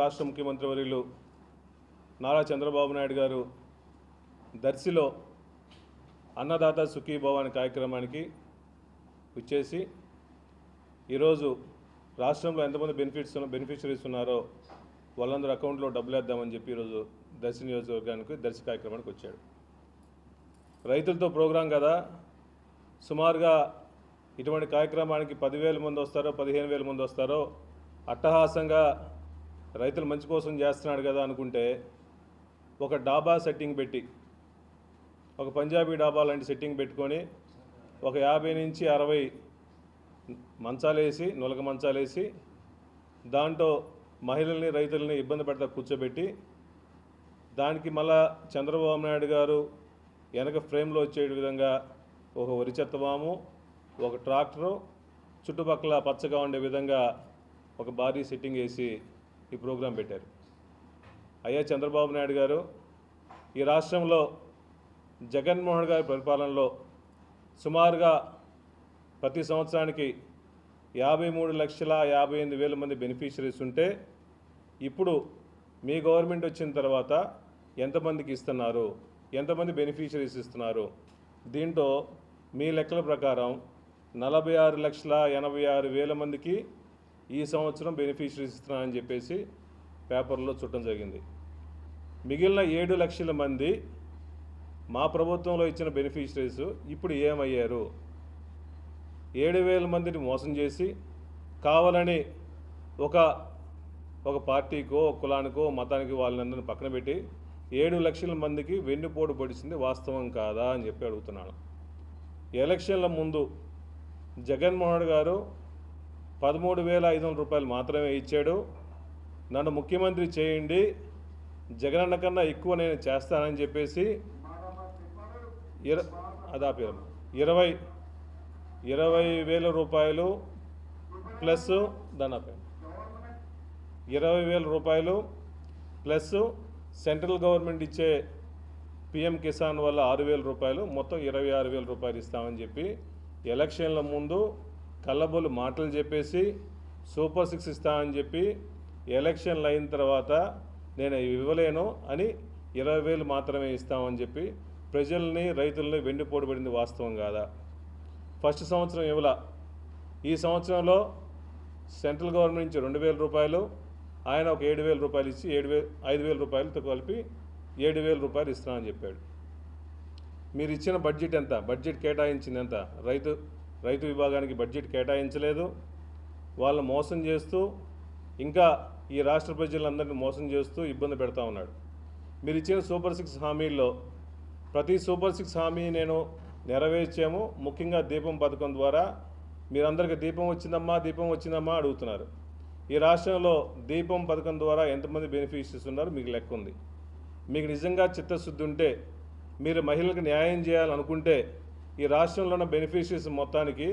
రాష్ట్ర ముఖ్యమంత్రి వర్యులు నారా చంద్రబాబు నాయుడు గారు దర్శిలో అన్నదాత సుఖీభవ అనే కార్యక్రమానికి వచ్చేసి ఈరోజు రాష్ట్రంలో ఎంతమంది బెనిఫిట్స్ బెనిఫిషరీస్ ఉన్నారో వాళ్ళందరూ అకౌంట్లో డబ్బులు వేద్దామని చెప్పి ఈరోజు దర్శి నియోజకవర్గానికి దర్శి కార్యక్రమానికి వచ్చాడు. రైతులతో ప్రోగ్రాం కదా. సుమారుగా ఇటువంటి కార్యక్రమానికి పదివేల మంది వస్తారో పదిహేను వేల మంది వస్తారో అట్టహాసంగా రైతులు మంచి కోసం చేస్తున్నాడు కదా అనుకుంటే ఒక డాబా సెట్టింగ్ పెట్టి ఒక పంజాబీ డాబా లాంటి సెట్టింగ్ పెట్టుకొని ఒక యాభై నుంచి అరవై మంచాలేసి నులక మంచాలేసి దాంట్లో మహిళల్ని రైతుల్ని ఇబ్బంది పెడతా కూర్చోబెట్టి దానికి మళ్ళా చంద్రబాబు నాయుడు గారు వెనక ఫ్రేమ్లో వచ్చే విధంగా ఒక వరి చెత్తవాము ఒక ట్రాక్టరు చుట్టుపక్కల పచ్చగా ఉండే విధంగా ఒక భారీ సెట్టింగ్ వేసి ఈ ప్రోగ్రాం పెట్టారు. అయ్యా చంద్రబాబు నాయుడు గారు ఈ రాష్ట్రంలో జగన్మోహన్ గారి పరిపాలనలో సుమారుగా ప్రతి సంవత్సరానికి యాభై మూడు లక్షల యాభై ఎనిమిది వేల మంది బెనిఫిషరీస్ ఉంటే ఇప్పుడు మీ గవర్నమెంట్ వచ్చిన తర్వాత ఎంతమందికి ఇస్తున్నారు? ఎంతమంది బెనిఫిషరీస్ ఇస్తున్నారు? దీంట్లో మీ లెక్కల ప్రకారం నలభై ఆరు లక్షల ఎనభై ఆరు వేల మందికి ఈ సంవత్సరం బెనిఫిషరీస్ ఇస్తున్నానని చెప్పేసి పేపర్లో చుట్టం జరిగింది. మిగిలిన ఏడు లక్షల మంది మా ప్రభుత్వంలో ఇచ్చిన బెనిఫిషరీస్ ఇప్పుడు ఏమయ్యారు? ఏడు వేల మందిని మోసం చేసి కావాలని ఒక ఒక పార్టీకో కులానికో మతానికి వాళ్ళందరిని పక్కన పెట్టి ఏడు లక్షల మందికి వెన్నుపోటు పొడిచింది వాస్తవం కాదా అని చెప్పి అడుగుతున్నాను. ఎలక్షన్ల ముందు జగన్మోహన్ గారు పదమూడు వేల ఐదు వందల రూపాయలు మాత్రమే ఇచ్చాడు. నన్ను ముఖ్యమంత్రి చేయండి. జగనన్న కన్నా ఎక్కువ నేను చేస్తానని చెప్పేసి ఇర అదాపేరం ఇరవై ఇరవై వేల రూపాయలు ప్లస్ దానాపేరం ఇరవై వేల రూపాయలు ప్లస్ సెంట్రల్ గవర్నమెంట్ ఇచ్చే పిఎం కిసాన్ వల్ల ఆరు వేల రూపాయలు మొత్తం ఇరవై ఆరు వేల రూపాయలు ఇస్తామని చెప్పి ఎలక్షన్ల ముందు కళ్ళబొల్లు మాటలు చెప్పేసి సూపర్ సిక్స్ ఇస్తామని చెప్పి ఎలక్షన్లు అయిన తర్వాత నేను ఇవ్వలేను అని ఇరవై వేలు మాత్రమే ఇస్తామని చెప్పి ప్రజల్ని రైతుల్ని వెండిపోటు పడింది వాస్తవం కాదా? ఫస్ట్ సంవత్సరం ఇవ్వలా. ఈ సంవత్సరంలో సెంట్రల్ గవర్నమెంట్ నుంచి రెండు వేల రూపాయలు ఆయన ఒక ఏడు వేల రూపాయలు ఇచ్చి ఏడు వేలు ఐదు వేల రూపాయలతో కలిపి ఏడు వేల రూపాయలు ఇస్తున్నామని చెప్పాడు. మీరు ఇచ్చిన బడ్జెట్ ఎంత? బడ్జెట్ కేటాయించింది ఎంత? రైతు రైతు విభాగానికి బడ్జెట్ కేటాయించలేదు. వాళ్ళు మోసం చేస్తూ ఇంకా ఈ రాష్ట్ర ప్రజలందరినీ మోసం చేస్తూ ఇబ్బంది పెడతా ఉన్నాడు. మీరు ఇచ్చిన సూపర్ సిక్స్ హామీల్లో ప్రతి సూపర్ సిక్స్ హామీ నేను నెరవేర్చాము. ముఖ్యంగా దీపం పథకం ద్వారా మీరందరికీ దీపం వచ్చిందమ్మా దీపం వచ్చిందమ్మా అడుగుతున్నారు. ఈ రాష్ట్రంలో దీపం పథకం ద్వారా ఎంతమంది బెనిఫిషరీస్ ఉన్నారు మీకు లెక్క ఉంది. మీకు నిజంగా చిత్తశుద్ధి ఉంటే మీరు మహిళలకు న్యాయం చేయాలనుకుంటే ఈ రాష్ట్రంలో ఉన్న బెనిఫిషరీస్ మొత్తానికి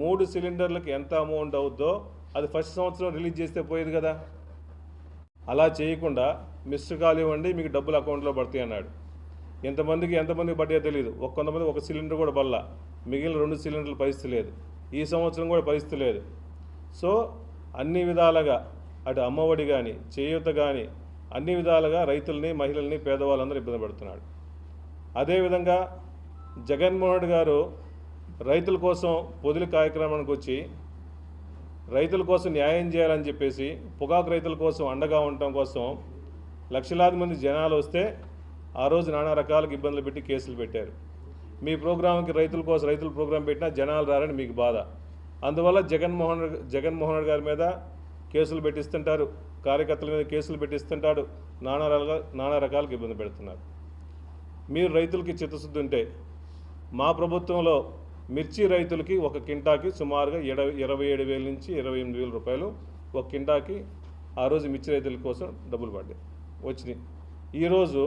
మూడు సిలిండర్లకు ఎంత అమౌంట్ అవుద్దో అది ఫస్ట్ సంవత్సరం రిలీజ్ చేస్తే పోయేది కదా. అలా చేయకుండా మిస్ కాల్ ఇవ్వండి మీకు డబ్బులు అకౌంట్లో పడతాయి అన్నాడు. ఎంతమందికి ఎంతమందికి పడ్డా తెలియదు ఒక కొంతమంది ఒక సిలిండర్ కూడా బల్ల మిగిలిన రెండు సిలిండర్ల పరిస్థితి లేదు. ఈ సంవత్సరం కూడా పరిస్థితి లేదు. సో అన్ని విధాలుగా అటు అమ్మఒడి కానీ చేయూత కానీ అన్ని విధాలుగా రైతుల్ని మహిళల్ని పేదవాళ్ళందరూ ఇబ్బంది పెడుతున్నాడు. అదేవిధంగా జగన్మోహన్ రెడ్డి గారు రైతుల కోసం పొదుల కార్యక్రమానికి వచ్చి రైతుల కోసం న్యాయం చేయాలని చెప్పేసి పొగాకు రైతుల కోసం అండగా ఉండటం కోసం లక్షలాది మంది జనాలు వస్తే ఆ రోజు నానా రకాలకు ఇబ్బందులు పెట్టి కేసులు పెట్టారు. మీ ప్రోగ్రాంకి రైతుల కోసం రైతుల ప్రోగ్రాం పెట్టినా జనాలు రారని మీకు బాధ. అందువల్ల జగన్మోహన్ జగన్మోహన్ రెడ్డి గారి మీద కేసులు పెట్టిస్తుంటారు. కార్యకర్తల మీద కేసులు పెట్టిస్తుంటాడు నానా రకాల నానా రకాలకు ఇబ్బంది పెడుతున్నారు. మీరు రైతులకి చిత్తశుద్ధి ఉంటే మా ప్రభుత్వంలో మిర్చి రైతులకి ఒక కింటాకి సుమారుగా ఇరవై ఇరవై ఏడు వేల నుంచి ఇరవై ఎనిమిది వేల రూపాయలు ఒక కింటాకి ఆ రోజు మిర్చి రైతుల కోసం డబ్బులు పడ్డాయి వచ్చినాయి. ఈరోజు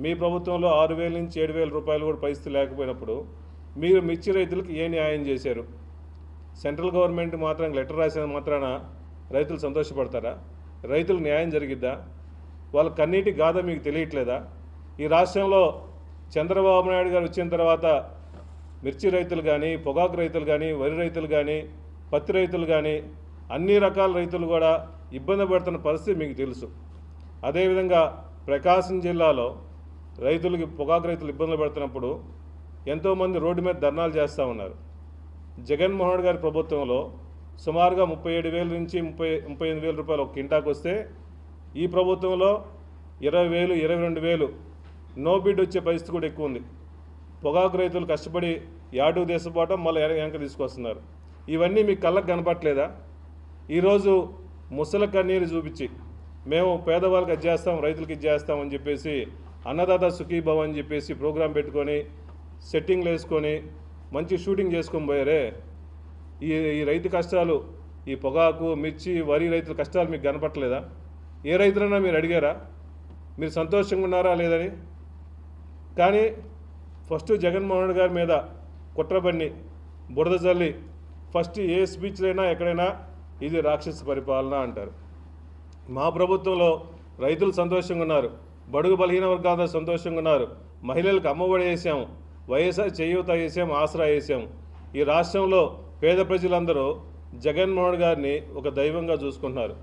మీ ప్రభుత్వంలో ఆరు వేల నుంచి ఏడు వేల రూపాయలు కూడా పరిస్థితి లేకపోయినప్పుడు మీరు మిర్చి రైతులకు ఏ న్యాయం చేశారు? సెంట్రల్ గవర్నమెంట్ మాత్రం లెటర్ రాసిన మాత్రాన రైతులు సంతోషపడతారా? రైతులకు న్యాయం జరిగిద్దా? వాళ్ళ కన్నీటి గాథ మీకు తెలియట్లేదా? ఈ రాష్ట్రంలో చంద్రబాబు నాయుడు గారు వచ్చిన తర్వాత మిర్చి రైతులు కానీ పొగాకు రైతులు కానీ వరి రైతులు కానీ పత్తి రైతులు కానీ అన్ని రకాల రైతులు కూడా ఇబ్బంది పడుతున్న పరిస్థితి మీకు తెలుసు. అదేవిధంగా ప్రకాశం జిల్లాలో రైతులకి పొగాకు రైతులు ఇబ్బందులు పడుతున్నప్పుడు ఎంతోమంది రోడ్డు మీద ధర్నాలు చేస్తూ ఉన్నారు. జగన్మోహన్ గారి ప్రభుత్వంలో సుమారుగా ముప్పై ఏడు వేల నుంచి ముప్పై ముప్పై ఎనిమిది వేల రూపాయలు ఒక కింటాకు వస్తే ఈ ప్రభుత్వంలో ఇరవై వేలు ఇరవై రెండు వేలు నో బిడ్ వచ్చే పరిస్థితి కూడా ఎక్కువ ఉంది. పొగాకు రైతులు కష్టపడి యాడు దేశపోవటం మళ్ళీ వెనక తీసుకొస్తున్నారు. ఇవన్నీ మీకు కళ్ళకు కనపట్లేదా ఈరోజు ముసల కన్నీరు చూపించి మేము పేదవాళ్ళకి అది చేస్తాం రైతులకి ఇది చేస్తాం అని చెప్పేసి అన్నదాత సుఖీభవ అని చెప్పేసి ప్రోగ్రాం పెట్టుకొని సెట్టింగ్లు వేసుకొని మంచి షూటింగ్ చేసుకొని పోయారే? ఈ ఈ రైతు కష్టాలు ఈ పొగాకు మిర్చి వరి రైతుల కష్టాలు మీకు కనపట్లేదా ఏ రైతులైనా మీరు అడిగారా? మీరు సంతోషంగా ఉన్నారా లేదని కానీ ఫస్ట్ జగన్మోహన్ గారి మీద కుట్రబన్ని బురద జల్లి ఫస్ట్ ఏ స్పీచ్లైనా ఎక్కడైనా ఇది రాక్షస పరిపాలన అంటారు. మా ప్రభుత్వంలో రైతులు సంతోషంగా ఉన్నారు బడుగు బలహీన వర్గాలతో సంతోషంగా ఉన్నారు మహిళలకు అమ్మఒడి వేసాము వైఎస్ఆర్ చేయూత వేసాము ఆసరా వేసాము ఈ రాష్ట్రంలో పేద ప్రజలందరూ జగన్మోహన్ గారిని ఒక దైవంగా చూసుకుంటున్నారు.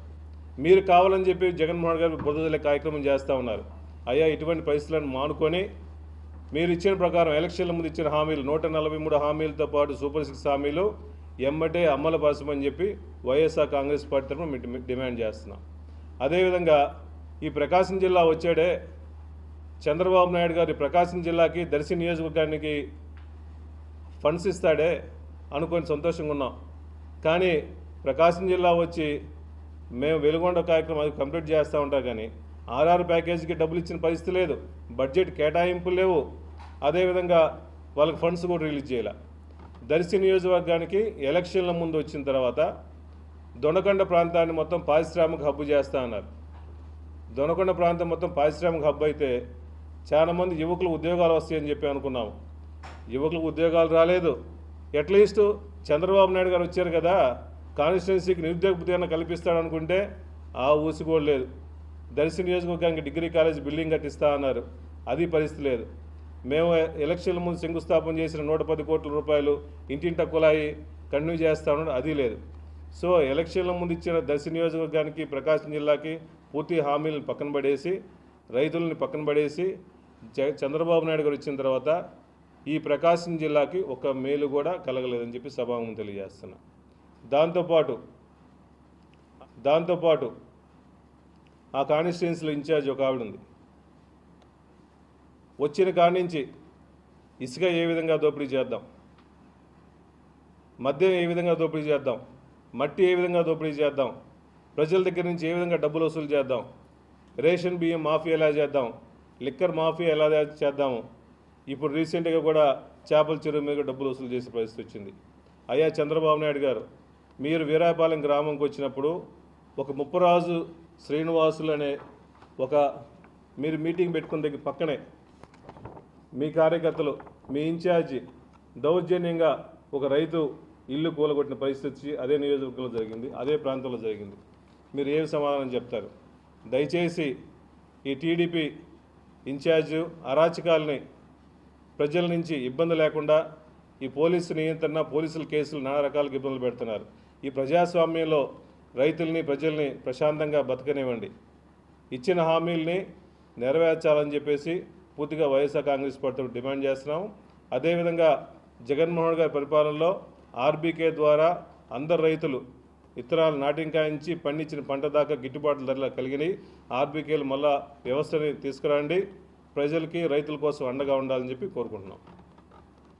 మీరు కావాలని చెప్పి జగన్మోహన్ గారు బురదలే కార్యక్రమం చేస్తూ ఉన్నారు. అయ్యా ఇటువంటి పరిస్థితులను మానుకొని మీరు ఇచ్చిన ప్రకారం ఎలక్షన్ల ముందు ఇచ్చిన హామీలు నూట నలభై మూడు హామీలతో పాటు సూపర్ సిక్స్ హామీలు ఎమ్మటే అమలుపరచమని చెప్పి వైఎస్ఆర్ కాంగ్రెస్ పార్టీ తరఫున మేము డిమాండ్ చేస్తున్నాం. అదేవిధంగా ఈ ప్రకాశం జిల్లా వచ్చాడే చంద్రబాబు నాయుడు గారి ప్రకాశం జిల్లాకి దర్శి నియోజకవర్గానికి ఫండ్స్ ఇస్తాడే అనుకొని సంతోషంగా ఉన్నాం. కానీ ప్రకాశం జిల్లా వచ్చి మేము వెలుగొండ కార్యక్రమం అది కంప్లీట్ చేస్తూ ఉంటాం కానీ ఆర్ఆర్ ప్యాకేజీకి డబ్బులు ఇచ్చిన పరిస్థితి లేదు. బడ్జెట్ కేటాయింపులు లేవు. అదేవిధంగా వాళ్ళకి ఫండ్స్ కూడా రిలీజ్ చేయాల. దర్శి నియోజకవర్గానికి ఎలక్షన్ల ముందు వచ్చిన తర్వాత దొనకొండ ప్రాంతాన్ని మొత్తం పారిశ్రామిక హబ్బు చేస్తా అన్నారు. దొనకొండ ప్రాంతం మొత్తం పారిశ్రామిక హబ్ అయితే చాలామంది యువకులు ఉద్యోగాలు వస్తాయని చెప్పి అనుకున్నాము యువకులకు ఉద్యోగాలు రాలేదు. అట్లీస్ట్ చంద్రబాబు నాయుడు గారు వచ్చారు కదా కాన్స్టిట్యున్సీకి నిరుద్యోగ భృతి కల్పిస్తాడు ఆ ఊసి కూడా లేదు. దర్శి నియోజకవర్గానికి డిగ్రీ కాలేజ్ బిల్డింగ్ కట్టిస్తా అన్నారు. అది పరిస్థితి లేదు. మేము ఎలక్షన్ల ముందు శంకుస్థాపన చేసిన నూట పది కోట్ల రూపాయలు ఇంటింట కులాయి కంటిన్యూ చేస్తా ఉన్నాడు. అది లేదు. సో ఎలక్షన్ల ముందు ఇచ్చిన దర్శి నియోజకవర్గానికి ప్రకాశం జిల్లాకి పూర్తి హామీలను పక్కన పడేసి రైతులని పక్కన పడేసి చంద్రబాబు నాయుడు గారు వచ్చిన తర్వాత ఈ ప్రకాశం జిల్లాకి ఒక మేలు కూడా కలగలేదని చెప్పి సభాముఖం తెలియజేస్తున్నా. దాంతోపాటు దాంతోపాటు ఆ కాన్స్టిట్యున్సీలో ఇన్ఛార్జ్ ఒక ఆవిడ ఉంది. వచ్చిన కాడి నుంచి ఇసుక ఏ విధంగా దోపిడీ చేద్దాం? మద్యం ఏ విధంగా దోపిడీ చేద్దాం? మట్టి ఏ విధంగా దోపిడీ చేద్దాం? ప్రజల దగ్గర నుంచి ఏ విధంగా డబ్బులు వసూలు చేద్దాం? రేషన్ బియ్యం మాఫీ ఎలా చేద్దాం? లిక్కర్ మాఫీ ఎలా చేద్దాము? ఇప్పుడు రీసెంట్గా కూడా చేపల చెరువు మీద డబ్బులు వసూలు చేసే పరిస్థితి వచ్చింది. అయ్యా చంద్రబాబు నాయుడు గారు మీరు వీరాపాలెం గ్రామంకి వచ్చినప్పుడు ఒక ముప్పరాజు శ్రీనివాసులు అనే ఒక మీరు మీటింగ్ పెట్టుకున్న దగ్గర పక్కనే మీ కార్యకర్తలు మీ ఇన్ఛార్జి దౌర్జన్యంగా ఒక రైతు ఇల్లు కూలగొట్టిన పరిస్థితి అదే నియోజకవర్గంలో జరిగింది అదే ప్రాంతంలో జరిగింది. మీరు ఏం సమాధానం చెప్తారు? దయచేసి ఈ టీడీపీ ఇన్ఛార్జు అరాచకాలని ప్రజల నుంచి ఇబ్బంది లేకుండా ఈ పోలీసు నియంత్రణ పోలీసుల కేసులు నానా రకాలుగా ఇబ్బందులు పెడుతున్నారు. ఈ ప్రజాస్వామ్యంలో రైతుల్ని ప్రజల్ని ప్రశాంతంగా బతకనివ్వండి. ఇచ్చిన హామీల్ని నెరవేర్చాలని చెప్పేసి పూర్తిగా వైఎస్ఆర్ కాంగ్రెస్ పార్టీ డిమాండ్ చేస్తున్నాం. అదేవిధంగా జగన్మోహన్ గారి పరిపాలనలో ఆర్బీకే ద్వారా అందరు రైతులు ఇత్తనాలు నాటింకాయించి పండించిన పంట దాకా గిట్టుబాటు ధరలు కలిగినాయి. ఆర్బీకేలు మళ్ళా వ్యవస్థని తీసుకురండి. ప్రజలకి రైతుల కోసం అండగా ఉండాలని చెప్పి కోరుకుంటున్నాం.